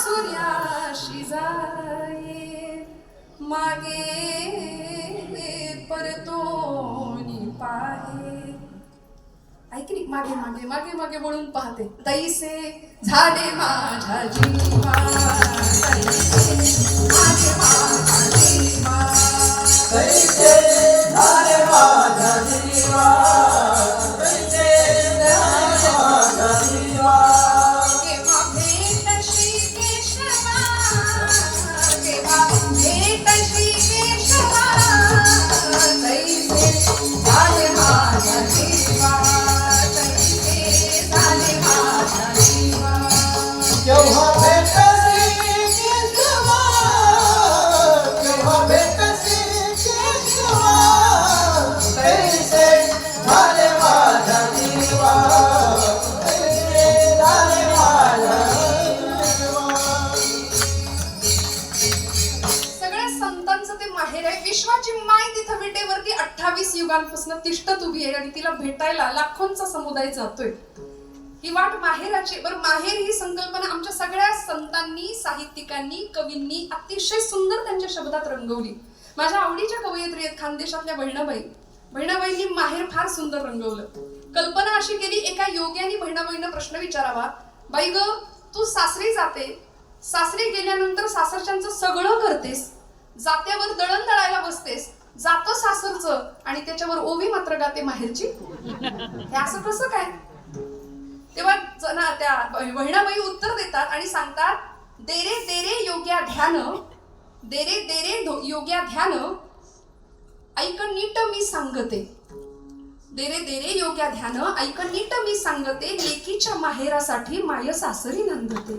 सूर्याशी जाये मागे परतोनी पाहे. ऐक नी मागे मागे मागे मागे वळून पाहते. तैसे झाले माझ्या जीवा तैसे मागे माझ्या युगांपासून तिष्ठत उभी आहे आणि तिला भेटायला लाखोंचा समुदाय जातोय. ही वाट माहेराची बरं माहेर ही संकल्पना आमच्या सगळ्या संतांनी साहित्यिकांनी कवींनी अतिशय सुंदर त्यांच्या शब्दात रंगवली. माझ्या आवडीच्या कवयित्री आहेत खानदेशातल्या बहिणाबाई. बहिणाबाईंनी माहेर फार सुंदर रंगवलं. कल्पना अशी केली एका योग्याने बहिणाबाईंना प्रश्न विचारावा. बाई ग तू सासरी जाते. सासरी गेल्यानंतर सासरच्यांचं सगळं करतेस. जात्यावर दळण दळायला बसतेस. जातं सासरचं आणि त्याच्यावर ओवी मात्र गाते माहेरची. हे असं कसं काय? तेव्हा जना त्या बहिणाबाई उत्तर देतात आणि सांगतात देरे देरे योग्या ध्यान देरे देरे धो- योग्या ध्यान ऐक नीट मी सांगते. देरे देरे योग्या ध्यान ऐक नीट मी सांगते लेकीच्या माहेरासाठी माय सासरी नांदते.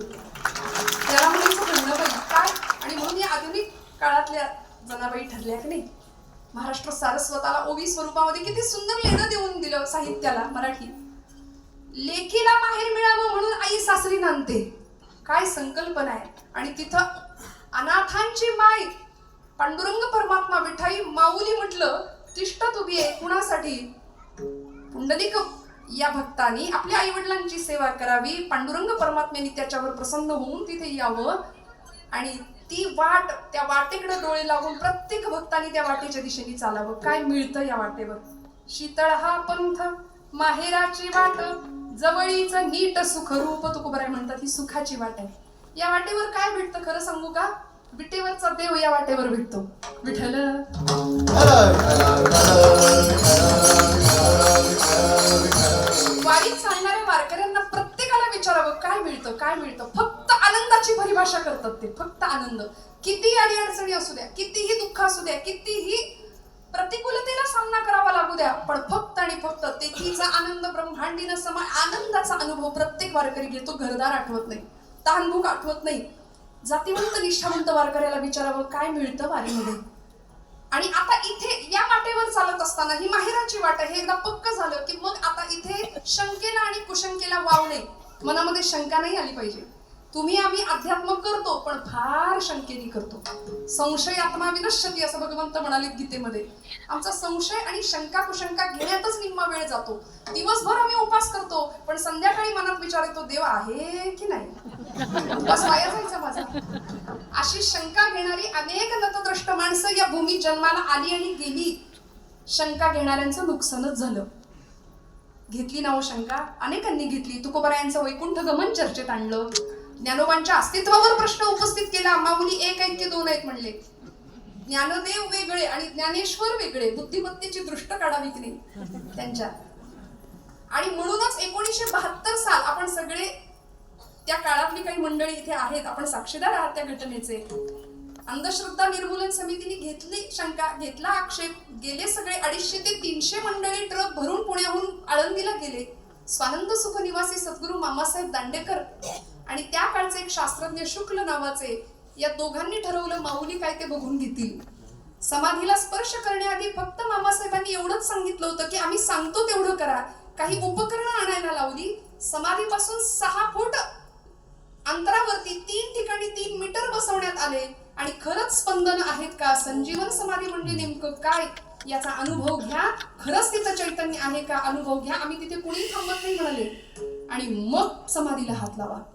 त्याला म्हणायचं बहिणाबाई काय आणि म्हणून या आधुनिक काळातल्या जनाबाई ठरल्या की नाही? महाराष्ट्र सारस्वताला ओवी स्वरूपामध्ये किती सुंदर लेणं देऊन दिलं साहित्याला मराठी. लेकीला माहेर मिळावं म्हणून आई सासरी नांदते. काय संकल्पना आहे? आणि तिथं अनाथांची माय पांडुरंग परमात्मा विठाई माऊली म्हटलं तिष्ठत उभी आहे कुणासाठी? पुंडलिक या भक्तांनी आपल्या आई वडिलांची सेवा करावी. पांडुरंग परमात्म्याने त्याच्यावर प्रसन्न होऊन तिथे यावं. आणि ती वाट त्या वाटेकडे डोळे लागून प्रत्येक भक्ताने त्या वाटेच्या दिशेने चालावं. काय मिळतं या वाटेवर? शीतळ हा पंथ माहेराची वाट जवळीच नीट सुखरूप तुकोबराय म्हणतात ही सुखाची वाट आहे. या वाटेवर काय भेटतं खरं सांगू का? विटेवरचा देव या वाटेवर भेटतो. विठल वारीत चालणाऱ्या वारकऱ्यांना प्रत्येकाला विचारावं काय मिळतं काय मिळतं? फक्त आनंदाची परिभाषा करतात ते फक्त आनंद. कितीही अडीअडचणी असू द्या कितीही दुःख असू द्या कितीही प्रतिकूलतेला सामना करावा लागू द्या पण फक्त आणि फक्त तेथीचा आनंद ब्रह्मांडीनं समान आनंदाचा अनुभव प्रत्येक वारकरी घेतो घरदार आठवत नाही तहानभूक आठवत नाही. जातीवंत निष्ठावंत वारकऱ्याला विचारावं काय मिळतं वारीमध्ये? आणि आता इथे या वाटेवर चालत असताना ही माहेराची वाट हे एकदा पक्क झालं की मग आता इथे शंकेला आणि कुशंकेला वाव नाही. मनामध्ये शंका नाही आली पाहिजे. तुम्ही आम्ही अध्यात्म करतो पण फार शंकेने करतो. संशय आत्मा विनश्यती असं भगवंत म्हणाले गीतेमध्ये. आमचा संशय आणि शंका कुशंका घेण्यातच निम्मा वेळ जातो. दिवसभर आम्ही उपास करतो पण संध्याकाळी मनात विचार येतो देव आहे की नाही? उपास वाया जायचा माझा. अशी शंका घेणारी अनेक नतद्रष्ट माणसं या भूमी जन्माला आली आणि गेली. शंका घेणाऱ्यांचं नुकसानच झालं. घेतली ना हो शंका? अनेकांनी घेतली. तुकोबरायांचं वैकुंठ गमन चर्चेत आणलं. ज्ञानोबांच्या अस्तित्वावर प्रश्न उपस्थित केला. माऊली एक आहेत की दोन आहेत म्हणले. ज्ञानदेव वेगळे आणि ज्ञानेश्वर वेगळे. बुद्धिमत्तेची दृष्ट काढावी की नाही त्यांच्या. आणि म्हणूनच एकोणीसशे बहात्तर साल आपण सगळे त्या काळातली काही मंडळी इथे आहेत. आपण साक्षीदार आहात त्या घटनेचे. अंधश्रद्धा निर्मूलन समितीने घेतली शंका घेतला आक्षेप. गेले सगळे अडीचशे ते तीनशे मंडळी ट्रक भरून पुण्याहून आळंदीला गेले. स्वानंद सुख निवासी सद्गुरू मामासाहेब दांडेकर आणि त्या काळचे एक शास्त्रज्ञ शुक्ल नावाचे या दोघांनी ठरवलं माऊली काय ते बघून घेतील. समाधीला स्पर्श करण्याआधी फक्त मामासाहेबांनी एवढंच सांगितलं होतं की आम्ही सांगतो तेवढं करा. काही उपकरणं आणायला लावली. समाधीपासून सहा फूट अंतरावरती तीन ठिकाणी तीन मीटर बसवण्यात आले. आणि खरंच स्पंदन आहेत का? संजीवन समाधी म्हणजे नेमकं काय? याचा अनुभव घ्या. खरंच तिथं चैतन्य आहे का? अनुभव घ्या. आम्ही तिथे कुणी थांबत नाही म्हणाले. आणि मग समाधीला हात लावा.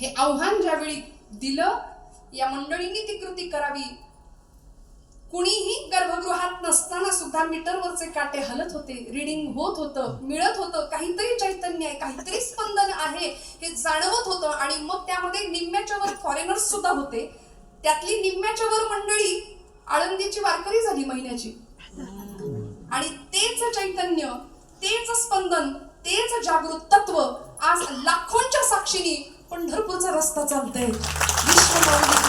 हे आव्हान ज्यावेळी दिलं या मंडळींनी ती कृती करावी. कुणीही गर्भगृहात नसताना सुद्धा मीटरवरचे काटे हलत होते रिडिंग होत होतं मिळत होतं काहीतरी चैतन्य आहे काहीतरी स्पंदन आहे हे जाणवत होतं आणि मग त्यामध्ये निम्म्याच्या वर फॉरेनर्स सुद्धा होते. त्यातली निम्म्याच्या वर मंडळी आळंदीची वारकरी झाली महिन्याची. आणि तेच चैतन्य तेच स्पंदन तेच जागृत तत्व आज चालतंय विश्व आहे.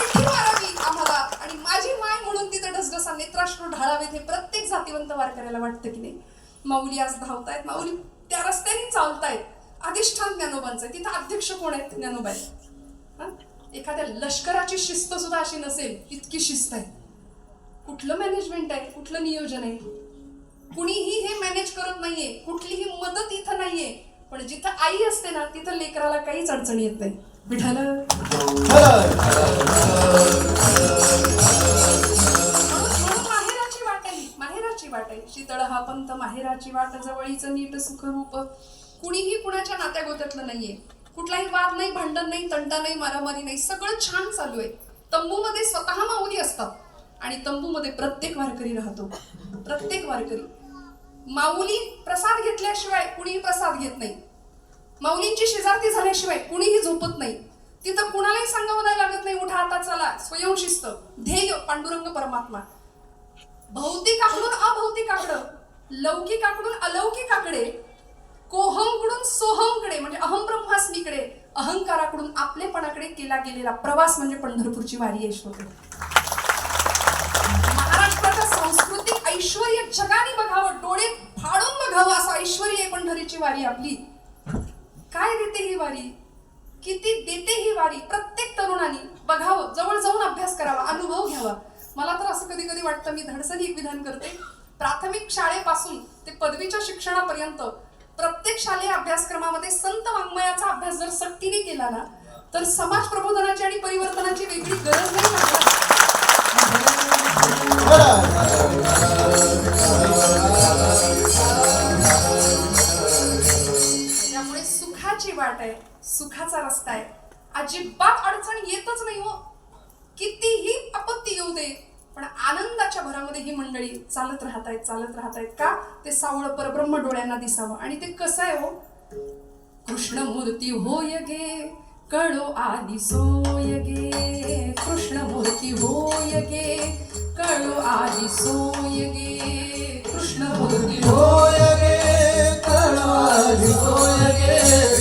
मिठी मारावी आम्हाला? आणि माझी माय म्हणून तिथं ढसढसा नेत्राश्रू ढाळावेत हे प्रत्येक जातीवंत वारकऱ्याला वाटतं की नाही. माऊली आज धावतायत. माऊली त्या रस्त्याने चालतायत. अधिष्ठान ज्ञानोबांचं. आहे तिथं अध्यक्ष कोण आहेत? ज्ञानोबा एखाद्या लष्कराची शिस्त सुद्धा अशी नसेल इतकी शिस्त आहे. कुठलं मॅनेजमेंट आहे? कुठलं नियोजन आहे? कुणीही हे मॅनेज करत नाहीये. कुठलीही मदत इथं नाहीये. पण जिथं आई असते ना तिथं लेकराला काहीच अडचण येत नाही. माहेराची वाट आहे. माहेराची वाट आहे. शीतळ हा पंत माहेराची वाट. जवळीचं नीट सुखरूप. कुणीही कुणाच्या नात्या गोत्यातलं नाहीये. कुठलाही वाद नाही भांडण नाही तंटा नाही मारामारी नाही. सगळं छान चालू आहे. तंबूमध्ये स्वतः माऊली असतात. आणि तंबूमध्ये प्रत्येक वारकरी राहतो. प्रत्येक वारकरी. माऊली प्रसाद घेतल्याशिवाय कुणीही प्रसाद घेत नाही. माऊलींची शेजारती झाल्याशिवाय कुणीही झोपत नाही. तिथं कुणालाही सांगावं नाही लागत नाही उठा आता चला स्वयंशिस्त ध्येय पांडुरंग परमात्मा. भौतिक आकडून अभौतिक आकडं लौकिक आकडून अलौकिक आकडे कोहमकडून सोहमकडे म्हणजे अहम ब्रह्मास्मीकडे अहंकाराकडून आपलेपणाकडे केला गेलेला प्रवास म्हणजे पंढरपूरची वारी यशवंत ऐश्वर जगाने बघावं डोळे फाडून बघावं असं ऐश्वर आहे पंढरीची वारी आपली. काय देते ही वारी? किती देते ही वारी? प्रत्येक तरुणाने बघावं जवळ जाऊन अभ्यास करावा अनुभव घ्यावा. मला तर असं कधी कधी वाटतं मी धडसरी एक विधान करते. प्राथमिक शाळेपासून ते पदवीच्या शिक्षणापर्यंत प्रत्येक शालेय अभ्यासक्रमामध्ये संत वाङ्मयाचा अभ्यास जर सक्तीने केला ना तर समाज प्रबोधनाची आणि परिवर्तनाची वेगळी गरज नाही त्यामुळे सुखाची वाट आहे सुखाचा रस्ता आहे. अजिबात अडचण येतच नाही हो. कितीही आपत्ती येऊ दे पण आनंदाच्या भरामध्ये ही मंडळी चालत राहत आहेत चालत राहत आहेत का? ते सावळ परब्रह्म डोळ्यांना दिसावं. आणि ते कसं आहे हो? कृष्णमूर्ती होय गे कळो आदि सोय गे कृष्णमूर्ती होय गे कळो आदि सोय गे कृष्णमूर्ती होय गे कळवाली होय गे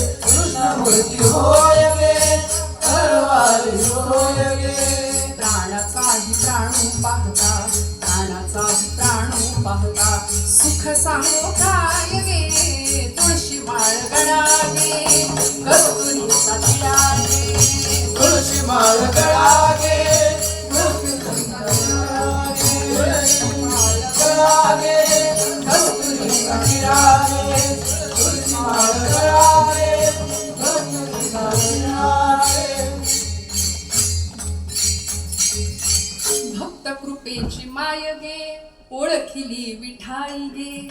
ओळखिली विठाई गे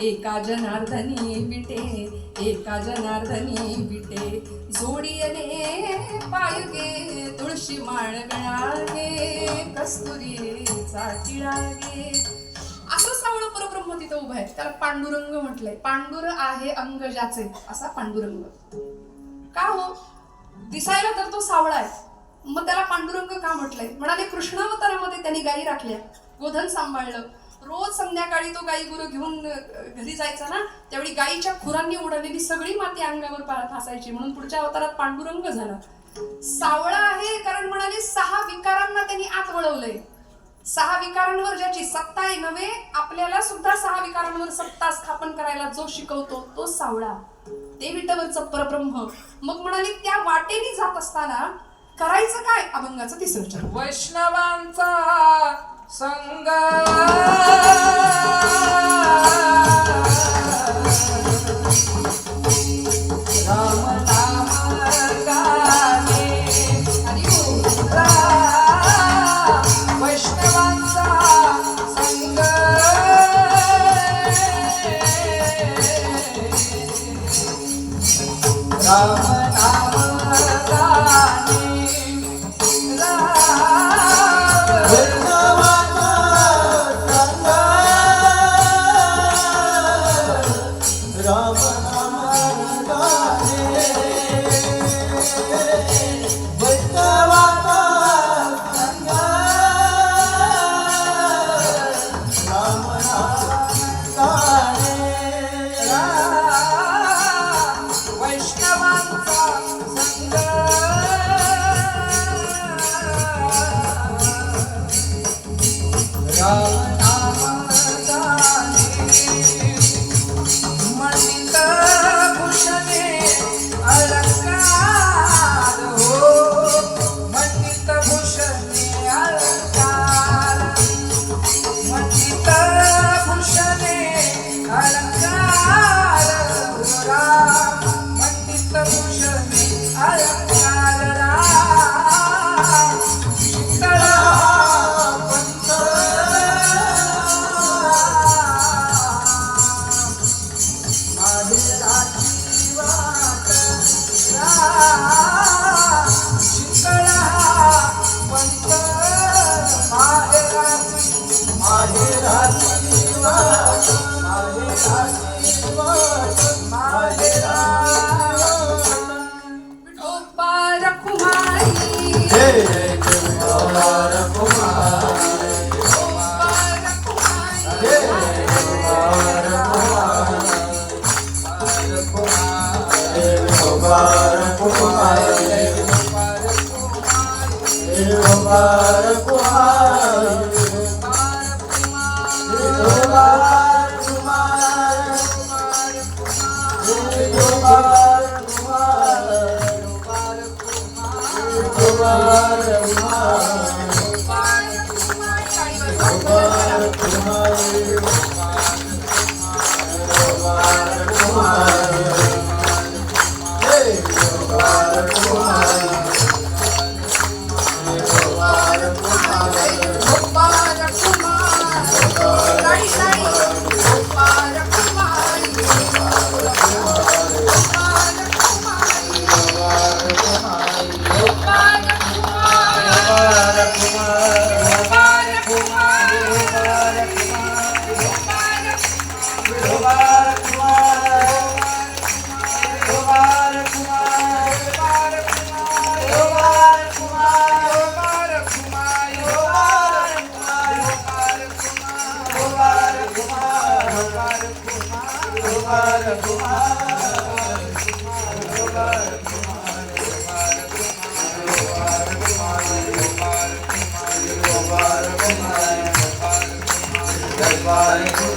एका जनार्दनी विटे एका जनार्दनी विटे जोडियले पायगे तुळशी माळ गळागे कस्तुरीचा टिळागे असं सावळ परब्रह्म तिथं उभं आहे. त्याला पांडुरंग म्हटलंय. पांडुर आहे अंगजाचे असा पांडुरंग. का हो? दिसायला तर तो सावळा आहे. मग त्याला पांडुरंग का म्हटलंय? म्हणाले कृष्णावतारामध्ये त्यांनी गायी राखल्या. गोधन सांभाळलं. रोज संध्याकाळी तो गाई गुरु घेऊन घरी जायचा ना त्यावेळी गायीच्या खुरांनी उडवलेली सगळी माती अंगावर फासायची. म्हणून पुढच्या अवतारात पांडुरंग झाला. सावळा आहे कारण म्हणाले सहा विकारांना त्यांनी आत वळवलंय. सहा विकारांवर ज्याची सत्ता आहे नव्हे आपल्याला सुद्धा सहा विकारांवर सत्ता स्थापन करायला जो शिकवतो तो सावळा. ते विटवरचं परब्रह्म. मग म्हणाले त्या वाटेने जात असताना करायचं काय? अभंगाचं तिसरं वैष्णवांचा संग Om Bharat Bye.